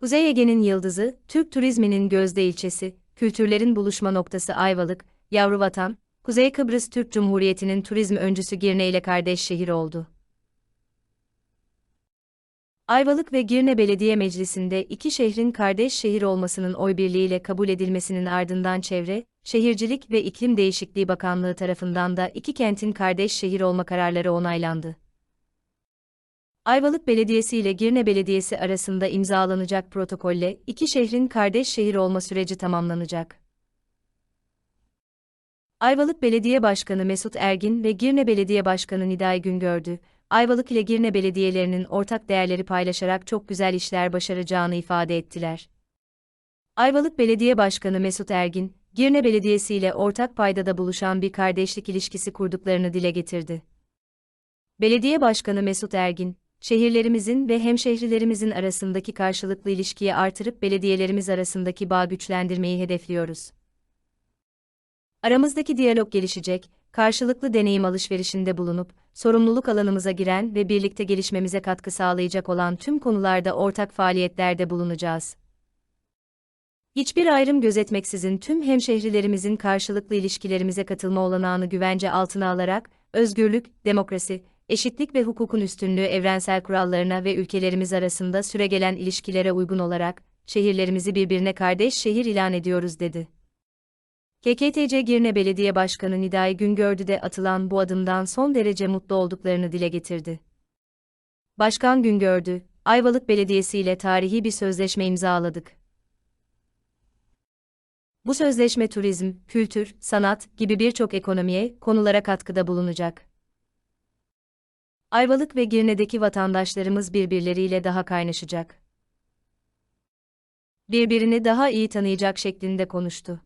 Kuzey Ege'nin yıldızı, Türk turizminin gözde ilçesi, kültürlerin buluşma noktası Ayvalık, Yavruvatan, Kuzey Kıbrıs Türk Cumhuriyeti'nin turizm öncüsü Girne ile kardeş şehir oldu. Ayvalık ve Girne Belediye Meclisi'nde iki şehrin kardeş şehir olmasının oy birliğiyle kabul edilmesinin ardından Çevre, Şehircilik ve İklim Değişikliği Bakanlığı tarafından da iki kentin kardeş şehir olma kararları onaylandı. Ayvalık Belediyesi ile Girne Belediyesi arasında imzalanacak protokolle iki şehrin kardeş şehir olma süreci tamamlanacak. Ayvalık Belediye Başkanı Mesut Ergin ve Girne Belediye Başkanı Niday Güngördü, Ayvalık ile Girne belediyelerinin ortak değerleri paylaşarak çok güzel işler başaracağını ifade ettiler. Ayvalık Belediye Başkanı Mesut Ergin, Girne Belediyesi ile ortak paydada buluşan bir kardeşlik ilişkisi kurduklarını dile getirdi. Belediye Başkanı Mesut Ergin, şehirlerimizin ve hemşehrilerimizin arasındaki karşılıklı ilişkiyi artırıp belediyelerimiz arasındaki bağ güçlendirmeyi hedefliyoruz. Aramızdaki diyalog gelişecek, karşılıklı deneyim alışverişinde bulunup, sorumluluk alanımıza giren ve birlikte gelişmemize katkı sağlayacak olan tüm konularda ortak faaliyetlerde bulunacağız. Hiçbir ayrım gözetmeksizin tüm hemşehrilerimizin karşılıklı ilişkilerimize katılma olanağını güvence altına alarak, özgürlük, demokrasi, eşitlik ve hukukun üstünlüğü evrensel kurallarına ve ülkelerimiz arasında süregelen ilişkilere uygun olarak, şehirlerimizi birbirine kardeş şehir ilan ediyoruz dedi. KKTC Girne Belediye Başkanı Niday Güngördü de atılan bu adımdan son derece mutlu olduklarını dile getirdi. Başkan Güngördü, Ayvalık Belediyesi ile tarihi bir sözleşme imzaladık. Bu sözleşme turizm, kültür, sanat gibi birçok ekonomiye, konulara katkıda bulunacak. Ayvalık ve Girne'deki vatandaşlarımız birbirleriyle daha kaynaşacak. Birbirini daha iyi tanıyacak şeklinde konuştu.